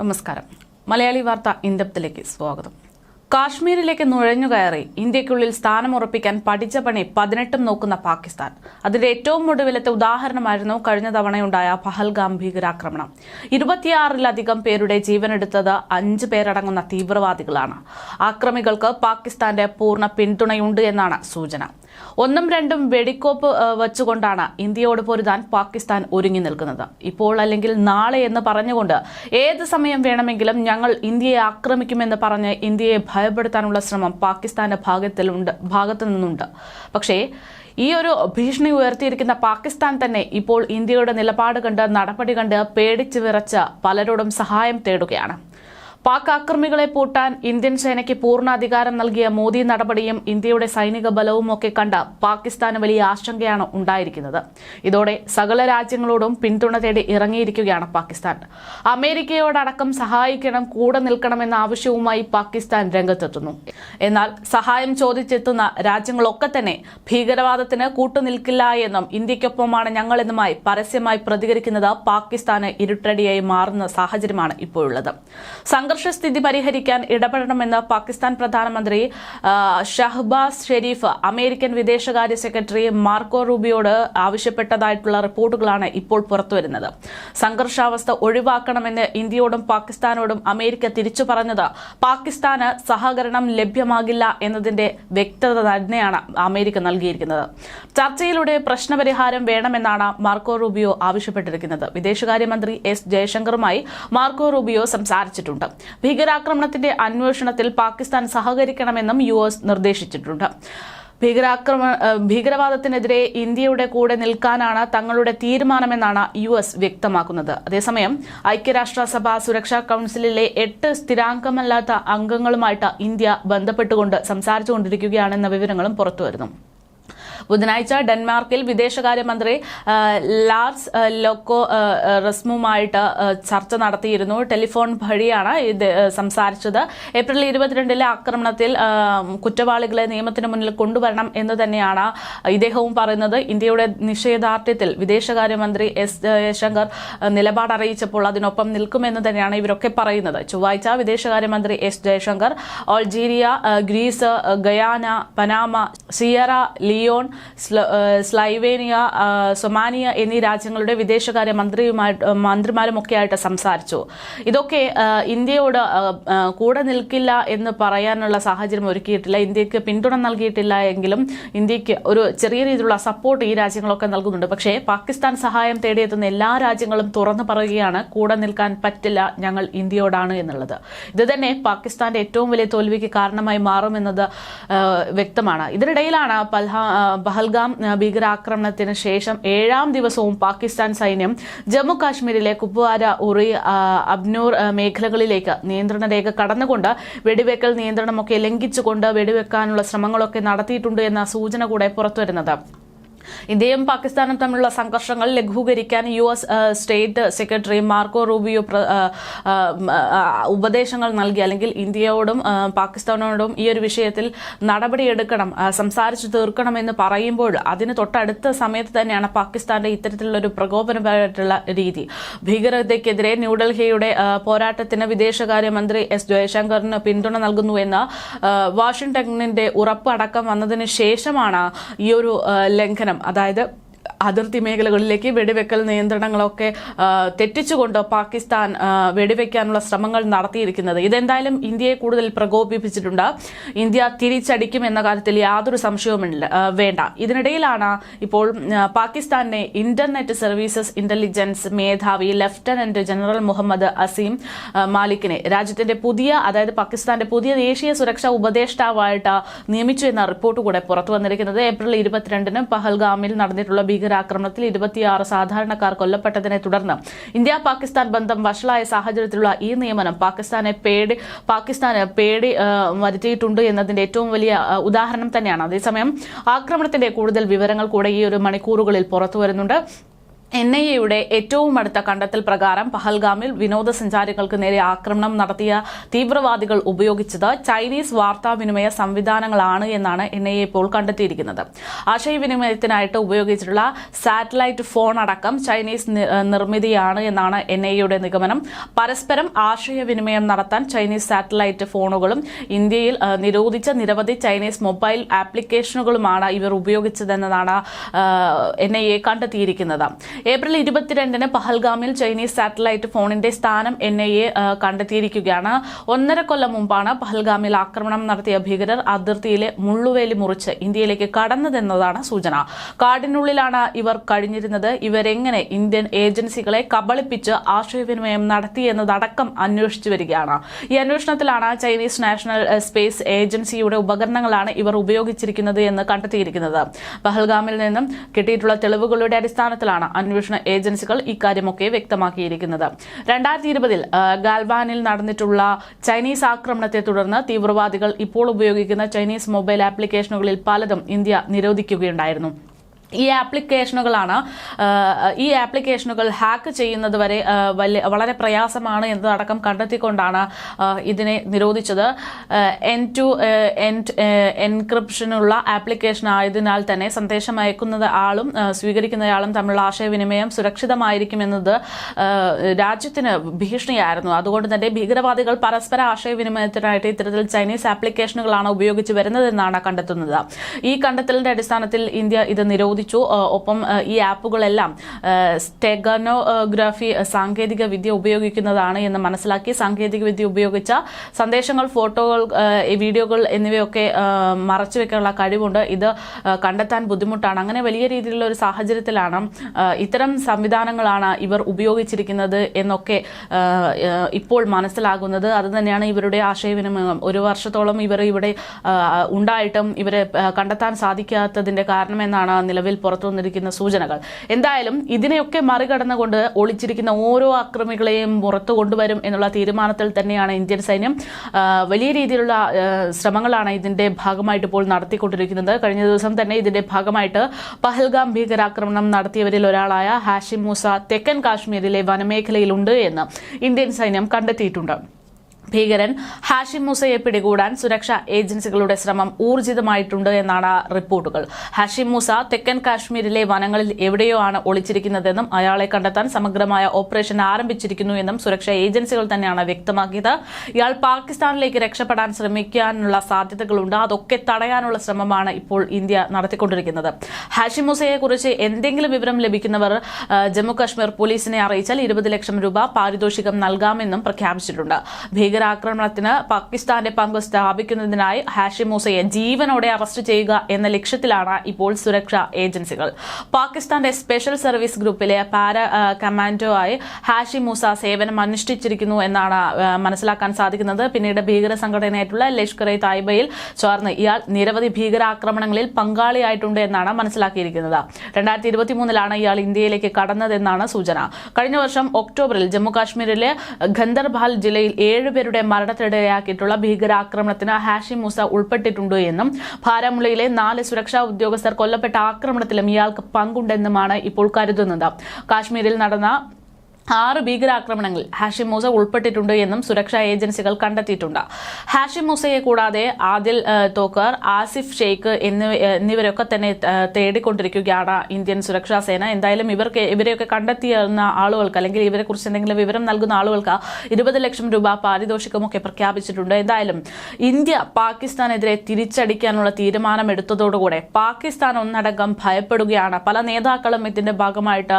നമസ്കാരം. മലയാളി വാർത്ത ഇൻഡപ്തിലേക്ക് സ്വാഗതം. കാശ്മീരിലേക്ക് നുഴഞ്ഞുകയറി ഇന്ത്യക്കുള്ളിൽ സ്ഥാനമുറപ്പിക്കാൻ പഠിച്ച പണി പതിനെട്ടും നോക്കുന്ന പാകിസ്ഥാൻ. അതിന്റെ ഏറ്റവും ഒടുവിലത്തെ ഉദാഹരണമായിരുന്നു കഴിഞ്ഞ തവണയുണ്ടായ പഹൽഗാം ഭീകരാക്രമണം. ഇരുപത്തിയാറിലധികം പേരുടെ ജീവനെടുത്തത് അഞ്ച് പേരടങ്ങുന്ന തീവ്രവാദികളാണ്. ആക്രമികൾക്ക് പാകിസ്ഥാന്റെ പൂർണ പിന്തുണയുണ്ട് എന്നാണ് സൂചന. ഒന്നും രണ്ടും വെടിക്കോപ്പ് വെച്ചുകൊണ്ടാണ് ഇന്ത്യയോട് പൊരുതാൻ പാകിസ്ഥാൻ ഒരുങ്ങി നിൽക്കുന്നത്. ഇപ്പോൾ അല്ലെങ്കിൽ നാളെ എന്ന് പറഞ്ഞുകൊണ്ട് ഏത് സമയം വേണമെങ്കിലും ഞങ്ങൾ ഇന്ത്യയെ ആക്രമിക്കുമെന്ന് പറഞ്ഞ് ഇന്ത്യയെ ഭയപ്പെടുത്താനുള്ള ശ്രമം പാകിസ്ഥാന്റെ ഭാഗത്തിലുണ്ട് ഭാഗത്തു നിന്നുണ്ട്. പക്ഷേ ഈ ഒരു ഭീഷണി ഉയർത്തിയിരിക്കുന്ന പാകിസ്ഥാൻ തന്നെ ഇപ്പോൾ ഇന്ത്യയുടെ നിലപാട് കണ്ട് നടപടി കണ്ട് പേടിച്ചു വിറച്ച് പലരോടും സഹായം തേടുകയാണ്. പാക് ആക്രമികളെ പൂട്ടാൻ ഇന്ത്യൻ സേനയ്ക്ക് പൂർണ അധികാരം നൽകിയ മോദി നടപടിയും ഇന്ത്യയുടെ സൈനിക ബലവും ഒക്കെ കണ്ട പാകിസ്ഥാന് വലിയ ആശങ്കയാണ് ഉണ്ടായിരിക്കുന്നത്. ഇതോടെ സകല രാജ്യങ്ങളോടും പിന്തുണ തേടി ഇറങ്ങിയിരിക്കുകയാണ് പാകിസ്ഥാൻ. അമേരിക്കയോടടക്കം സഹായിക്കണം കൂടെ നിൽക്കണമെന്ന ആവശ്യവുമായി പാകിസ്ഥാൻ രംഗത്തെത്തുന്നു. എന്നാൽ സഹായം ചോദിച്ചെത്തുന്ന രാജ്യങ്ങളൊക്കെ തന്നെ ഭീകരവാദത്തിന് കൂട്ടുനിൽക്കില്ല എന്നും ഇന്ത്യക്കൊപ്പമാണ് ഞങ്ങളെന്നുമായി പരസ്യമായി പ്രതികരിക്കുന്നത് പാകിസ്ഥാന് ഇരുട്ടടിയായി മാറുന്ന സാഹചര്യമാണ് ഇപ്പോഴുള്ളത്. സംഘർഷസ്ഥിതി പരിഹരിക്കാൻ ഇടപെടണമെന്ന് പാകിസ്ഥാൻ പ്രധാനമന്ത്രി ഷഹബാസ് ഷെരീഫ് അമേരിക്കൻ വിദേശകാര്യ സെക്രട്ടറി മാർക്കോ റൂബിയോട് ആവശ്യപ്പെട്ടതായിട്ടുള്ള റിപ്പോർട്ടുകളാണ് ഇപ്പോൾ പുറത്തുവരുന്നത്. സംഘർഷാവസ്ഥ ഒഴിവാക്കണമെന്ന് ഇന്ത്യയോടും പാകിസ്ഥാനോടും അമേരിക്ക തിരിച്ചു പറഞ്ഞത് പാകിസ്ഥാന് സഹകരണം ലഭ്യമാകില്ല എന്നതിന്റെ വ്യക്തത തന്നെയാണ് അമേരിക്ക നൽകിയിരിക്കുന്നത്. ചർച്ചയിലൂടെ പ്രശ്നപരിഹാരം വേണമെന്നാണ് മാർക്കോ റൂബിയോ ആവശ്യപ്പെട്ടിരിക്കുന്നത്. വിദേശകാര്യമന്ത്രി എസ് ജയശങ്കറുമായി മാർക്കോ റൂബിയോ സംസാരിച്ചിട്ടുണ്ട്. ഭീകരാക്രമണത്തിന്റെ അന്വേഷണത്തിൽ പാകിസ്ഥാൻ സഹകരിക്കണമെന്നും യു എസ് നിർദ്ദേശിച്ചിട്ടുണ്ട്. ഭീകരാക്രമ ഭീകരവാദത്തിനെതിരെ ഇന്ത്യയുടെ കൂടെ നിൽക്കാനാണ് തങ്ങളുടെ തീരുമാനമെന്നാണ് യു എസ് വ്യക്തമാക്കുന്നത്. അതേസമയം ഐക്യരാഷ്ട്രസഭ സുരക്ഷാ കൌൺസിലിലെ എട്ട് സ്ഥിരാംഗമല്ലാത്ത അംഗങ്ങളുമായിട്ട് ഇന്ത്യ ബന്ധപ്പെട്ടുകൊണ്ട് സംസാരിച്ചുകൊണ്ടിരിക്കുകയാണെന്ന വിവരങ്ങളും പുറത്തുവരുന്നു. ബുധനാഴ്ച ഡെൻമാർക്കിൽ വിദേശകാര്യമന്ത്രി ലാർസ് ലോക്കോ റസ്മുമായിട്ട് ചർച്ച നടത്തിയിരുന്നു. ടെലിഫോൺ വഴിയാണ് ഇത് സംസാരിച്ചത്. ഏപ്രിൽ ഇരുപത്തിരണ്ടിലെ ആക്രമണത്തിൽ കുറ്റവാളികളെ നിയമത്തിന് മുന്നിൽ കൊണ്ടുവരണം എന്ന് തന്നെയാണ് ഇദ്ദേഹവും പറയുന്നത്. ഇന്ത്യയുടെ നിഷേധാർത്ഥ്യത്തിൽ വിദേശകാര്യമന്ത്രി എസ് ജയശങ്കർ നിലപാട് അറിയിച്ചപ്പോൾ അതിനൊപ്പം നിൽക്കുമെന്ന് തന്നെയാണ് ഇവരൊക്കെ പറയുന്നത്. ചൊവ്വാഴ്ച വിദേശകാര്യമന്ത്രി S Jaishankar Algeria Greece Guyana Panama Sierra Leone Slovenia Somalia എന്നീ രാജ്യങ്ങളുടെ വിദേശകാര്യ മന്ത്രിയുമായി മന്ത്രിമാരും ഒക്കെ ആയിട്ട് സംസാരിച്ചു. ഇതൊക്കെ ഇന്ത്യയോട് കൂടെ നിൽക്കില്ല എന്ന് പറയാനുള്ള സാഹചര്യം ഒരുക്കിയിട്ടില്ല. ഇന്ത്യയ്ക്ക് പിന്തുണ നൽകിയിട്ടില്ല എങ്കിലും ഇന്ത്യയ്ക്ക് ഒരു ചെറിയ രീതിയിലുള്ള സപ്പോർട്ട് ഈ രാജ്യങ്ങളൊക്കെ നൽകുന്നുണ്ട്. പക്ഷേ പാകിസ്ഥാൻ സഹായം തേടിയെത്തുന്ന എല്ലാ രാജ്യങ്ങളും തുറന്നു പറയുകയാണ് കൂടെ നിൽക്കാൻ പറ്റില്ല ഞങ്ങൾ ഇന്ത്യയോടാണ് എന്നുള്ളത്. ഇത് തന്നെ പാകിസ്ഥാന്റെ ഏറ്റവും വലിയ തോൽവിക്ക് കാരണമായി മാറുമെന്നത് വ്യക്തമാണ്. ഇതിനിടയിലാണ് പൽഹാ പഹൽഗാം ഭീകരാക്രമണത്തിന് ശേഷം ഏഴാം ദിവസവും പാകിസ്ഥാൻ സൈന്യം ജമ്മു കാശ്മീരിലെ കുപ്വാര ഉറി അബ്നൂർ മേഖലകളിലേക്ക് നിയന്ത്രണ രേഖ കടന്നുകൊണ്ട് വെടിവെക്കൽ നിയന്ത്രണമൊക്കെ ലംഘിച്ചുകൊണ്ട് വെടിവെക്കാനുള്ള ശ്രമങ്ങളൊക്കെ നടത്തിയിട്ടുണ്ട് എന്ന സൂചന കൂടെ പുറത്തുവരുന്നത്. ഇന്ത്യയും പാകിസ്ഥാനും തമ്മിലുള്ള സംഘർഷങ്ങൾ ലഘൂകരിക്കാൻ U S state secretary Marco Rubio ഉപദേശങ്ങൾ നൽകി. അല്ലെങ്കിൽ ഇന്ത്യയോടും പാകിസ്ഥാനോടും ഈ ഒരു വിഷയത്തിൽ നടപടിയെടുക്കണം സംസാരിച്ചു തീർക്കണമെന്ന് പറയുമ്പോൾ അതിന് തൊട്ടടുത്ത സമയത്ത് തന്നെയാണ് പാകിസ്ഥാന്റെ ഇത്തരത്തിലുള്ള ഒരു പ്രകോപനപരമായിട്ടുള്ള രീതി. ഭീകരതയ്ക്കെതിരെ ന്യൂഡൽഹിയുടെ പോരാട്ടത്തിന് വിദേശകാര്യമന്ത്രി എസ് ജയശങ്കറിന് പിന്തുണ നൽകുന്നുവെന്ന് വാഷിംഗ്ടണിന്റെ ഉറപ്പ് അടക്കം വന്നതിന് ശേഷമാണ് ഈ ഒരു ലംഘനം. അതായത് അതിർത്തി മേഖലകളിലേക്ക് വെടിവെക്കൽ നിയന്ത്രണങ്ങളൊക്കെ തെറ്റിച്ചുകൊണ്ട് പാകിസ്ഥാൻ വെടിവെക്കാനുള്ള ശ്രമങ്ങൾ നടത്തിയിരിക്കുന്നത്. ഇതെന്തായാലും ഇന്ത്യയെ കൂടുതൽ പ്രകോപിപ്പിച്ചിട്ടുണ്ട്. ഇന്ത്യ തിരിച്ചടിക്കും എന്ന കാര്യത്തിൽ യാതൊരു സംശയവുമില്ല വേണ്ട. ഇതിനിടയിലാണ് ഇപ്പോൾ പാകിസ്ഥാന്റെ ഇന്റർനെറ്റ് സർവീസസ് ഇന്റലിജൻസ് മേധാവി ലഫ്റ്റനന്റ് ജനറൽ മുഹമ്മദ് അസീം മാലിക്കിനെ രാജ്യത്തിന്റെ പുതിയ അതായത് പാകിസ്ഥാന്റെ പുതിയ ദേശീയ സുരക്ഷാ ഉപദേഷ്ടാവായിട്ട് നിയമിച്ചു എന്ന റിപ്പോർട്ട് കൂടെ പുറത്തു വന്നിരിക്കുന്നത്. ഏപ്രിൽ ഇരുപത്തിരണ്ടിന് പഹൽഗാമിൽ നടന്നിട്ടുള്ള ഭീകരാക്രമണത്തിൽ ഇരുപത്തിയാറ് സാധാരണക്കാർ കൊല്ലപ്പെട്ടതിനെ തുടർന്ന് ഇന്ത്യ പാകിസ്ഥാൻ ബന്ധം വഷളായ സാഹചര്യത്തിലുള്ള ഈ നിയമനം പാകിസ്ഥാനെ പേടി പാകിസ്ഥാന് പേടി വരുത്തിയിട്ടുണ്ട് എന്നതിന്റെ ഏറ്റവും വലിയ ഉദാഹരണം തന്നെയാണ്. അതേസമയം ആക്രമണത്തിന്റെ കൂടുതൽ വിവരങ്ങൾ കൂടെ ഈ ഒരു മണിക്കൂറുകളിൽ പുറത്തു വരുന്നുണ്ട്. എൻ ഐ എയുടെ ഏറ്റവും അടുത്ത കണ്ടെത്തൽ പ്രകാരം പഹൽഗാമിൽ വിനോദസഞ്ചാരികൾക്ക് നേരെ ആക്രമണം നടത്തിയ തീവ്രവാദികൾ ഉപയോഗിച്ചത് ചൈനീസ് വാർത്താവിനിമയ സംവിധാനങ്ങളാണ് എന്നാണ് എൻ ഐ എ ഇപ്പോൾ കണ്ടെത്തിയിരിക്കുന്നത്. ആശയവിനിമയത്തിനായിട്ട് ഉപയോഗിച്ചിട്ടുള്ള സാറ്റലൈറ്റ് ഫോൺ അടക്കം ചൈനീസ് നിർമ്മിതിയാണ് എന്നാണ് എൻ ഐ എയുടെ നിഗമനം. പരസ്പരം ആശയവിനിമയം നടത്താൻ ചൈനീസ് സാറ്റലൈറ്റ് ഫോണുകളും ഇന്ത്യയിൽ നിരോധിച്ച നിരവധി ചൈനീസ് മൊബൈൽ ആപ്ലിക്കേഷനുകളുമാണ് ഇവർ ഉപയോഗിച്ചതെന്നതാണ് എൻ ഐ എ കണ്ടെത്തിയിരിക്കുന്നത്. ഏപ്രിൽ ഇരുപത്തിരണ്ടിന് പഹൽഗാമിൽ ചൈനീസ് സാറ്റലൈറ്റ് ഫോണിന്റെ സ്ഥാനം എൻ ഐ എ കണ്ടെത്തിയിരിക്കുകയാണ്. ഒന്നര കൊല്ലം മുമ്പാണ് പഹൽഗാമിൽ ആക്രമണം നടത്തിയ ഭീകരർ അതിർത്തിയിലെ മുള്ളുവേലി മുറിച്ച് ഇന്ത്യയിലേക്ക് കടന്നതെന്നതാണ് സൂചന. കാടിനുള്ളിലാണ് ഇവർ കഴിഞ്ഞിരുന്നത്. ഇവരെങ്ങനെ ഇന്ത്യൻ ഏജൻസികളെ കബളിപ്പിച്ച് ആശയവിനിമയം നടത്തിയെന്നതടക്കം അന്വേഷിച്ചു വരികയാണ്. ഈ അന്വേഷണത്തിലാണ് ചൈനീസ് നാഷണൽ സ്പേസ് ഏജൻസിയുടെ ഉപകരണങ്ങളാണ് ഇവർ ഉപയോഗിച്ചിരിക്കുന്നത് എന്ന് കണ്ടെത്തിയിരിക്കുന്നത്. പഹൽഗാമിൽ നിന്നും കിട്ടിയിട്ടുള്ള തെളിവുകളുടെ അടിസ്ഥാനത്തിലാണ് അന്വേഷണ ഏജൻസികൾ ഇക്കാര്യമൊക്കെ വ്യക്തമാക്കിയിരിക്കുന്നത്. രണ്ടായിരത്തി ഇരുപതിൽ ഗാൽബാനിൽ നടന്നിട്ടുള്ള ചൈനീസ് ആക്രമണത്തെ തുടർന്ന് തീവ്രവാദികൾ ഇപ്പോൾ ഉപയോഗിക്കുന്ന ചൈനീസ് മൊബൈൽ ആപ്ലിക്കേഷനുകളിൽ പലതും ഇന്ത്യ നിരോധിക്കുകയുണ്ടായിരുന്നു. ഈ ആപ്ലിക്കേഷനുകളാണ് ഈ ആപ്ലിക്കേഷനുകൾ ഹാക്ക് ചെയ്യുന്നത് വരെ വളരെ പ്രയാസമാണ് എന്നതടക്കം കണ്ടെത്തിക്കൊണ്ടാണ് ഇതിനെ നിരോധിച്ചത്. എൻ ടു എൻഡ് എൻക്രിപ്ഷനുള്ള ആപ്ലിക്കേഷൻ ആയതിനാൽ തന്നെ സന്ദേശം അയക്കുന്നത് ആളും സ്വീകരിക്കുന്നയാളും തമ്മിലുള്ള ആശയവിനിമയം സുരക്ഷിതമായിരിക്കുമെന്നത് രാജ്യത്തിന് ഭീഷണിയായിരുന്നു. അതുകൊണ്ട് തന്നെ ഭീകരവാദികൾ പരസ്പര ആശയവിനിമയത്തിനായിട്ട് ഇത്തരത്തിൽ ചൈനീസ് ആപ്ലിക്കേഷനുകളാണ് ഉപയോഗിച്ച് വരുന്നതെന്നാണ് കണ്ടെത്തുന്നത്. ഈ കണ്ടെത്തലിന്റെ അടിസ്ഥാനത്തിൽ ഇന്ത്യ ഇത് നിരോധിച്ചു ആ, ഒപ്പം ഈ ആപ്പുകളെല്ലാം സ്റ്റെഗനോഗ്രാഫി സാങ്കേതിക വിദ്യ ഉപയോഗിക്കുന്നതാണ് എന്ന് മനസ്സിലാക്കി സാങ്കേതിക വിദ്യ ഉപയോഗിച്ച സന്ദേശങ്ങൾ ഫോട്ടോകൾ വീഡിയോകൾ എന്നിവയൊക്കെ മറച്ചു വെക്കാനുള്ള കഴിവുണ്ട്. ഇത് കണ്ടെത്താൻ ബുദ്ധിമുട്ടാണ്. അങ്ങനെ വലിയ രീതിയിലുള്ള ഒരു സാഹചര്യത്തിലാണ് ഇത്തരം സംവിധാനങ്ങളാണ് ഇവർ ഉപയോഗിച്ചിരിക്കുന്നത് എന്നൊക്കെ ഇപ്പോൾ മനസ്സിലാകുന്നത്. അത് തന്നെയാണ് ഇവരുടെ ആശയവിനിമയം. ഒരു വർഷത്തോളം ഇവർ ഇവിടെ ഉണ്ടായിട്ടും ഇവരെ കണ്ടെത്താൻ സാധിക്കാത്തതിന്റെ കാരണമെന്നാണ് നിലവിൽ പുറത്തു വന്നിരിക്കുന്ന സൂചനകൾ. എന്തായാലും ഇതിനെയൊക്കെ മറികടന്നുകൊണ്ട് ഒളിച്ചിരിക്കുന്ന ഓരോ അക്രമികളെയും പുറത്തു കൊണ്ടുവരും എന്നുള്ള തീരുമാനത്തിൽ തന്നെയാണ് ഇന്ത്യൻ സൈന്യം. വലിയ രീതിയിലുള്ള ശ്രമങ്ങളാണ് ഇതിന്റെ ഭാഗമായിട്ട് ഇപ്പോൾ നടത്തിക്കൊണ്ടിരിക്കുന്നത്. കഴിഞ്ഞ ദിവസം തന്നെ ഇതിന്റെ ഭാഗമായിട്ട് പഹൽഗാം ഭീകരാക്രമണം നടത്തിയവരിൽ ഒരാളായ ഹാഷിം മൂസ തെക്കൻ കാശ്മീരിലെ വനമേഖലയിലുണ്ട് എന്ന് ഇന്ത്യൻ സൈന്യം കണ്ടെത്തിയിട്ടുണ്ട്. ഭീകരൻ ഹാഷിം മൂസയെ പിടികൂടാൻ സുരക്ഷാ ഏജൻസികളുടെ ശ്രമം ഊർജിതമായിട്ടുണ്ട് എന്നാണ് റിപ്പോർട്ടുകൾ. ഹാഷിം മൂസ തെക്കൻ കാശ്മീരിലെ വനങ്ങളിൽ എവിടെയോ ആണ് ഒളിച്ചിരിക്കുന്നതെന്നും അയാളെ കണ്ടെത്താൻ സമഗ്രമായ ഓപ്പറേഷൻ ആരംഭിച്ചിരിക്കുന്നു എന്നും സുരക്ഷാ ഏജൻസികൾ തന്നെയാണ് വ്യക്തമാക്കിയത്. ഇയാൾ പാകിസ്ഥാനിലേക്ക് രക്ഷപ്പെടാൻ ശ്രമിക്കാനുള്ള സാധ്യതകളുണ്ട്. അതൊക്കെ തടയാനുള്ള ശ്രമമാണ് ഇപ്പോൾ ഇന്ത്യ നടത്തിക്കൊണ്ടിരിക്കുന്നത്. ഹാഷിം മൂസയെ കുറിച്ച് എന്തെങ്കിലും വിവരം ലഭിക്കുന്നവർ ജമ്മുകാശ്മീർ ജമ്മു കാശ്മീർ പോലീസിനെ അറിയിച്ചാൽ ഇരുപത് ലക്ഷം രൂപ പാരിതോഷികം നൽകാമെന്നും പ്രഖ്യാപിച്ചിട്ടുണ്ട്. ഭീകരാക്രമണത്തിന് പാകിസ്ഥാന്റെ പങ്ക് സ്ഥാപിക്കുന്നതിനായി ഹാഷിം മൂസയെ ജീവനോടെ അറസ്റ്റ് ചെയ്യുക എന്ന ലക്ഷ്യത്തിലാണ് ഇപ്പോൾ സുരക്ഷാ ഏജൻസികൾ. പാകിസ്ഥാന്റെ സ്പെഷ്യൽ സർവീസ് ഗ്രൂപ്പിലെ പാര കമാൻഡോ ആയി ഹാഷി മൂസ സേവനം അനുഷ്ഠിച്ചിരിക്കുന്നു എന്നാണ് മനസ്സിലാക്കാൻ സാധിക്കുന്നത്. പിന്നീട് ഭീകര സംഘടനയായിട്ടുള്ള ലഷ്കർ എ തായ്ബയിൽ ചേർന്ന് ഇയാൾ നിരവധി ഭീകരാക്രമണങ്ങളിൽ പങ്കാളിയായിട്ടുണ്ട് എന്നാണ് മനസ്സിലാക്കിയിരിക്കുന്നത്. രണ്ടായിരത്തി ഇരുപത്തി മൂന്നിലാണ് ഇയാൾ ഇന്ത്യയിലേക്ക് കടന്നതെന്നാണ് സൂചന. കഴിഞ്ഞ വർഷം ഒക്ടോബറിൽ ജമ്മു കാശ്മീരിലെ ഗന്ദർബാൽ ജില്ലയിൽ ഏഴുപേരുടെ മരണത്തിനിടയാക്കിയിട്ടുള്ള ഭീകരാക്രമണത്തിന് ഹാഷി മൂസ ഉൾപ്പെട്ടിട്ടുണ്ട് എന്നും ഭാരമുള്ളയിലെ നാല് സുരക്ഷാ ഉദ്യോഗസ്ഥർ കൊല്ലപ്പെട്ട ആക്രമണത്തിലും ഇയാൾക്ക് പങ്കുണ്ടെന്നുമാണ് ഇപ്പോൾ കരുതുന്നത്. കാശ്മീരിൽ നടന്ന ആറ് ഭീകരാക്രമണങ്ങളിൽ ഹാഷിം മൂസ ഉൾപ്പെട്ടിട്ടുണ്ട് എന്നും സുരക്ഷാ ഏജൻസികൾ കണ്ടെത്തിയിട്ടുണ്ട്. ഹാഷിം മൂസയെ കൂടാതെ ആദിൽ തോക്കർ ആസിഫ് ഷെയ്ഖ് എന്നിവ എന്നിവരൊക്കെ തന്നെ തേടിക്കൊണ്ടിരിക്കുകയാണ് ഇന്ത്യൻ സുരക്ഷാ സേന. എന്തായാലും ഇവർക്ക് ഇവരെയൊക്കെ കണ്ടെത്തിയുന്ന ആളുകൾക്ക് അല്ലെങ്കിൽ ഇവരെ കുറിച്ച് എന്തെങ്കിലും വിവരം നൽകുന്ന ആളുകൾക്ക് ഇരുപത് ലക്ഷം രൂപ പാരിതോഷികമൊക്കെ പ്രഖ്യാപിച്ചിട്ടുണ്ട്. എന്തായാലും ഇന്ത്യ പാകിസ്ഥാനെതിരെ തിരിച്ചടിക്കാനുള്ള തീരുമാനം എടുത്തതോടുകൂടെ പാകിസ്ഥാൻ ഒന്നടങ്കം ഭയപ്പെടുകയാണ്. പല നേതാക്കളും ഇതിന്റെ ഭാഗമായിട്ട്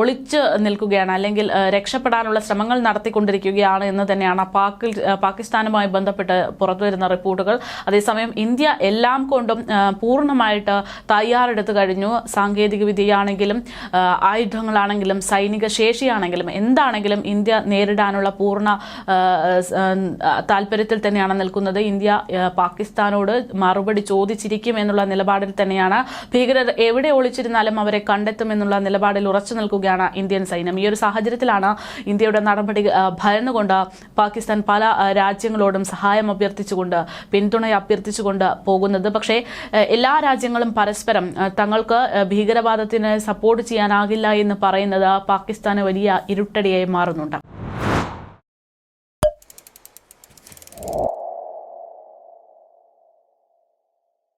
ഒളിച്ച് നിൽക്കുകയാണ്. അല്ലെങ്കിൽ രക്ഷപ്പെടാനുള്ള ശ്രമങ്ങൾ നടത്തിക്കൊണ്ടിരിക്കുകയാണ് എന്ന് തന്നെയാണ് പാക്കിൽ പാകിസ്ഥാനുമായി ബന്ധപ്പെട്ട് പുറത്തുവരുന്ന റിപ്പോർട്ടുകൾ. അതേസമയം ഇന്ത്യ എല്ലാം കൊണ്ടും പൂർണമായിട്ട് തയ്യാറെടുത്തു കഴിഞ്ഞു. സാങ്കേതിക വിദ്യയാണെങ്കിലും ആയുധങ്ങളാണെങ്കിലും സൈനിക ശേഷിയാണെങ്കിലും എന്താണെങ്കിലും ഇന്ത്യ നേരിടാനുള്ള പൂർണ താല്പര്യത്തിൽ തന്നെയാണ് നിൽക്കുന്നത്. ഇന്ത്യ പാകിസ്ഥാനോട് മറുപടി ചോദിച്ചിരിക്കും എന്നുള്ള നിലപാടിൽ തന്നെയാണ്. ഭീകരർ എവിടെ ഒളിച്ചിരുന്നാലും അവരെ കണ്ടെത്തുമെന്നുള്ള നിലപാടിൽ ഉറച്ചു നിൽക്കുകയാണ് ഇന്ത്യൻ സൈന്യം. ഈ ഒരു സാഹചര്യത്തിലാണ് ഇന്ത്യയുടെ നടപടി ഭയന്നുകൊണ്ട് പാകിസ്ഥാൻ പല രാജ്യങ്ങളോടും സഹായം അഭ്യർത്ഥിച്ചുകൊണ്ട് പിന്തുണ അഭ്യർത്ഥിച്ചുകൊണ്ട് പോകുന്നത്. പക്ഷേ എല്ലാ രാജ്യങ്ങളും പരസ്പരം തങ്ങൾക്ക് ഭീകരവാദത്തിന് സപ്പോർട്ട് ചെയ്യാനാകില്ല എന്ന് പറയുന്നത് പാകിസ്ഥാന് വലിയ ഇരുട്ടടിയായി മാറുന്നുണ്ട്.